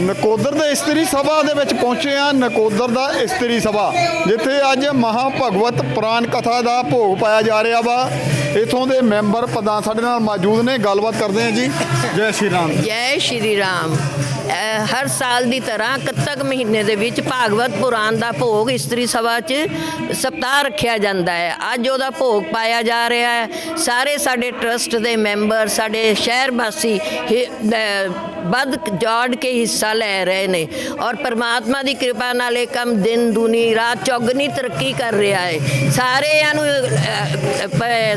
ਨਕੋਦਰ ਦੇ ਇਸਤਰੀ ਸਭਾ ਦੇ ਵਿੱਚ ਪਹੁੰਚੇ ਆ ਨਕੋਦਰ ਦਾ ਇਸਤਰੀ ਸਭਾ, ਜਿੱਥੇ ਅੱਜ ਮਹਾ ਭਗਵਤ ਪੁਰਾਣ ਕਥਾ ਦਾ ਭੋਗ ਪਾਇਆ ਜਾ ਰਿਹਾ ਵਾ। ਇਥੋਂ ਦੇ ਮੈਂਬਰ ਪ੍ਰਧਾਨ ਸਾਡੇ ਨਾਲ ਮੌਜੂਦ ਨੇ। ਗੱਲਬਾਤ ਕਰਦੇ ਆ ਜੀ। ਜੈ ਸ਼੍ਰੀ ਰਾਮ। ਜੈ ਸ਼੍ਰੀ ਰਾਮ। ਹਰ ਸਾਲ ਦੀ ਤਰ੍ਹਾਂ ਕੱਤਕ ਮਹੀਨੇ ਦੇ ਵਿੱਚ ਭਾਗਵਤ ਪੁਰਾਣ ਦਾ ਭੋਗ ਇਸਤਰੀ ਸਭਾ 'ਚ ਸਪਤਾਹ ਰੱਖਿਆ ਜਾਂਦਾ ਹੈ। ਅੱਜ ਉਹਦਾ ਭੋਗ ਪਾਇਆ ਜਾ ਰਿਹਾ ਹੈ। ਸਾਰੇ ਸਾਡੇ ਟਰਸਟ ਦੇ ਮੈਂਬਰ, ਸਾਡੇ ਸ਼ਹਿਰ ਵਾਸੀ ਵੱਧ ਜੋੜ ਕੇ ਹਿੱਸਾ ਲੈ ਰਹੇ ਨੇ ਔਰ ਪਰਮਾਤਮਾ ਦੀ ਕਿਰਪਾ ਨਾਲ ਇਹ ਕੰਮ ਦਿਨ ਦੁਨੀ ਰਾਤ ਚੌਗਨੀ ਤਰੱਕੀ ਕਰ ਰਿਹਾ ਹੈ। ਸਾਰਿਆਂ ਨੂੰ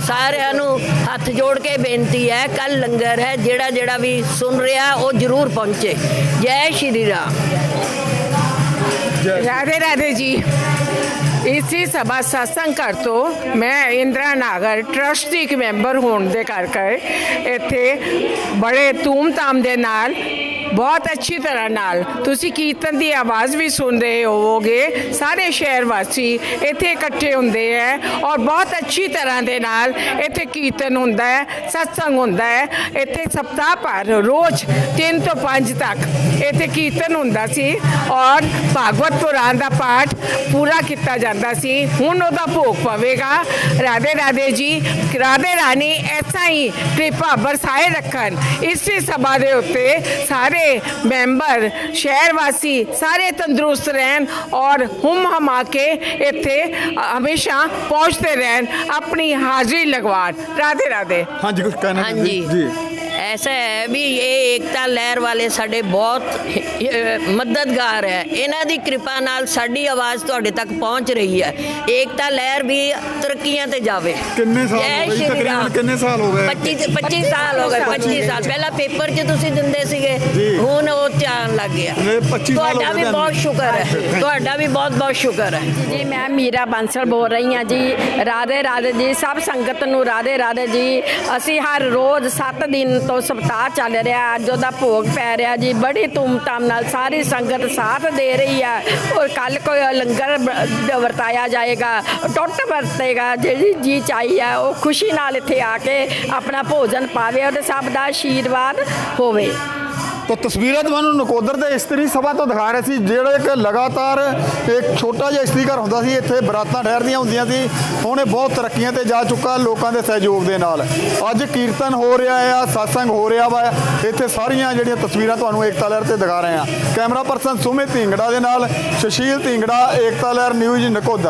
ਸਾਰਿਆਂ ਨੂੰ ਹੱਥ ਜੋੜ ਕੇ ਬੇਨਤੀ ਹੈ ਕੱਲ ਲੰਗਰ ਹੈ ਜਿਹੜਾ ਜਿਹੜਾ ਵੀ ਸੁਣ ਰਿਹਾ ਉਹ ਜ਼ਰੂਰ ਪਹੁੰਚੇ। ਜੈ ਸ਼੍ਰੀ ਰਾਮ। ਰਾਧੇ ਰਾਧੇ ਜੀ। ਇਸੀ ਸਭਾ ਸਤਸੰਗ ਘਰ ਤੋਂ ਮੈਂ ਇੰਦਰਾ ਨਾਗਰ ਟਰਸਟ ਦੀ ਇੱਕ ਮੈਂਬਰ ਹੋਣ ਦੇ ਕਰਕੇ ਇੱਥੇ ਬੜੇ ਧੂਮ-ਧਾਮ ਦੇ ਨਾਲ ਬਹੁਤ ਅੱਛੀ ਤਰ੍ਹਾਂ ਨਾਲ ਤੁਸੀਂ ਕੀਰਤਨ ਦੀ ਆਵਾਜ਼ ਵੀ ਸੁਣ ਰਹੇ ਹੋਵੋਗੇ। ਸਾਰੇ ਸ਼ਹਿਰ ਵਾਸੀ ਇੱਥੇ ਇਕੱਠੇ ਹੁੰਦੇ ਹੈ ਔਰ ਬਹੁਤ ਅੱਛੀ ਤਰ੍ਹਾਂ ਦੇ ਨਾਲ ਇੱਥੇ ਕੀਰਤਨ ਹੁੰਦਾ ਹੈ ਸਤਸੰਗ ਹੁੰਦਾ ਹੈ ਇੱਥੇ ਸਪਤਾਹ ਭਰ ਰੋਜ਼ 3 ਤੋਂ 5 ਤੱਕ ਇੱਥੇ ਕੀਰਤਨ ਹੁੰਦਾ ਸੀ ਔਰ ਭਾਗਵਤ ਪੁਰਾਣ ਦਾ ਪਾਠ ਪੂਰਾ ਕੀਤਾ ਜਾਂਦਾ ਸੀ। ਹੁਣ ਉਹਦਾ ਭੋਗ ਪਵੇਗਾ। ਰਾਧੇ ਰਾਧੇ ਜੀ, ਰਾਧੇ ਰਾਣੀ ਐਸਾ ਹੀ ਕਿਰਪਾ ਬਰਸਾਏ ਰੱਖਣ। ਇਸੇ ਸਭਾ ਦੇ ਉੱਤੇ ਸਾਰੇ ਮੈਂਬਰ ਸ਼ਹਿਰ ਵਾਸੀ ਸਾਰੇ ਤੰਦਰੁਸਤ ਰਹਿਣ ਔਰ ਹੁਮ ਹਮਾ ਕੇ ਇੱਥੇ ਹਮੇਸ਼ਾ ਪਹੁੰਚਦੇ ਰਹਿਣ ਆਪਣੀ ਹਾਜ਼ਰੀ ਲਗਵਾਣ ਰਾਧੇ ਰਾਧੇ ਹਾਂਜੀ ਕੁਝ ਕਹਿਣਾ ਜੀ। ऐसा है भी ये एकता लहर वाले ਸਾਡੇ ਬਹੁਤ ਅਹ, ਮਦਦਗਾਰ ਹੈ ਇਹਨਾਂ ਦੀ ਕਿਰਪਾ ਨਾਲ ਸਾਡੀ ਆਵਾਜ਼ ਤੁਹਾਡੇ ਤੱਕ ਪਹੁੰਚ ਰਹੀ ਹੈ ਏਕਤਾ ਲਹਿਰ ਵੀ ਤਰੱਕੀਆਂ ਤੇ ਜਾਵੇ ਕਿੰਨੇ ਸਾਲ ਜੈ ਹੋ ਗਏ ਜੀ? ਸ਼੍ਰੀ ਤਕਰੀਬਨ ਰਾਮ। ਕਿੰਨੇ ਸਾਲ ਹੋ ਗਏ? 25 25 ਸਾਲ ਹੋ ਗਏ 25 ਸਾਲ ਪਹਿਲਾਂ ਪੇਪਰ 'ਚ ਤੁਸੀਂ ਦਿੰਦੇ ਸੀਗੇ ਜੀ। ਹੁਣ ਉਹ ਧਿਆਨ ਲੱਗ ਗਿਆ। ਨਹੀਂ, 25 ਸਾਲ ਹੋ ਤੁਹਾਡਾ ਗਏ ਵੀ ਤੁਹਾਨੂੰ। ਬਹੁਤ ਸ਼ੁਕਰ ਹੈ। ਤੁਹਾਡਾ ਵੀ ਬਹੁਤ ਬਹੁਤ ਸ਼ੁਕਰ ਹੈ। ਜੀ ਮੈਂ ਮੀਰਾ ਬਾਂਸਲ ਬੋਲ ਰਹੀ ਹਾਂ ਜੀ। ਰਾਧੇ ਰਾਧੇ ਜੀ ਸਭ ਸੰਗਤ ਨੂੰ ਰਾਧੇ ਰਾਧੇ ਜੀ। ਅਸੀਂ ਹਰ ਰੋਜ਼ 7 ਦਿਨ ਤੋਂ ਸਪਤਾਹ ਚੱਲ ਰਿਹਾ ਅੱਜ ਉਹਦਾ ਭੋਗ ਪੈ ਰਿਹਾ ਜੀ। ਬੜੀ ਧੂਮਧਾਮ ਨਾਲ ਸਾਰੀ ਸੰਗਤ ਸਾਥ ਦੇ ਰਹੀ ਹੈ ਔਰ ਕੱਲ ਕੋਈ ਲੰਗਰ ਬ- ਵਰਤਾਇਆ ਜਾਏਗਾ ਟੁੱਟ ਵਰਤੇਗਾ ਜਿਹੜੀ ਜੀ ਚਾਹੀ ਹੈ ਉਹ ਖੁਸ਼ੀ ਨਾਲ ਇੱਥੇ ਆ ਕੇ ਆਪਣਾ ਭੋਜਨ ਪਾਵੇ ਔਰ ਸਭ ਦਾ ਆਸ਼ੀਰਵਾਦ ਹੋਵੇ। ਤਾਂ ਤਸਵੀਰਾਂ ਤੁਹਾਨੂੰ ਨਕੋਦਰ ਦੇ ਇਸਤਰੀ ਸਭਾ ਤੋਂ ਦਿਖਾ ਰਹੇ ਸੀ, ਜਿਹੜੇ ਕਿ ਲਗਾਤਾਰ ਇੱਕ ਛੋਟਾ ਜਿਹਾ ਇਸਤਰੀ ਘਰ ਹੁੰਦਾ ਸੀ, ਇੱਥੇ ਬਰਾਤਾਂ ਠਹਿਰਦੀਆਂ ਹੁੰਦੀਆਂ ਸੀ। ਹੁਣ ਇਹ ਬਹੁਤ ਤਰੱਕੀਆਂ ਤੇ ਜਾ ਚੁੱਕਾ ਲੋਕਾਂ ਦੇ ਸਹਿਯੋਗ ਦੇ ਨਾਲ। ਅੱਜ ਕੀਰਤਨ ਹੋ ਰਿਹਾ ਆ, satsang ਹੋ ਰਿਹਾ ਵਾ। ਇੱਥੇ ਸਾਰੀਆਂ ਜਿਹੜੀਆਂ ਤਸਵੀਰਾਂ ਤੁਹਾਨੂੰ ਏਕਤਾ ਲਹਿਰ ਤੇ ਦਿਖਾ ਰਹੇ ਆ ਕੈਮਰਾ ਪਰਸਨ ਸੁਮਿਤ ਢਿੰਗੜਾ ਦੇ ਨਾਲ, ਸੁਸ਼ੀਲ ਢਿੰਗੜਾ, ਏਕਤਾ ਲਹਿਰ ਨਿਊਜ਼ ਨਕੋਦਰ।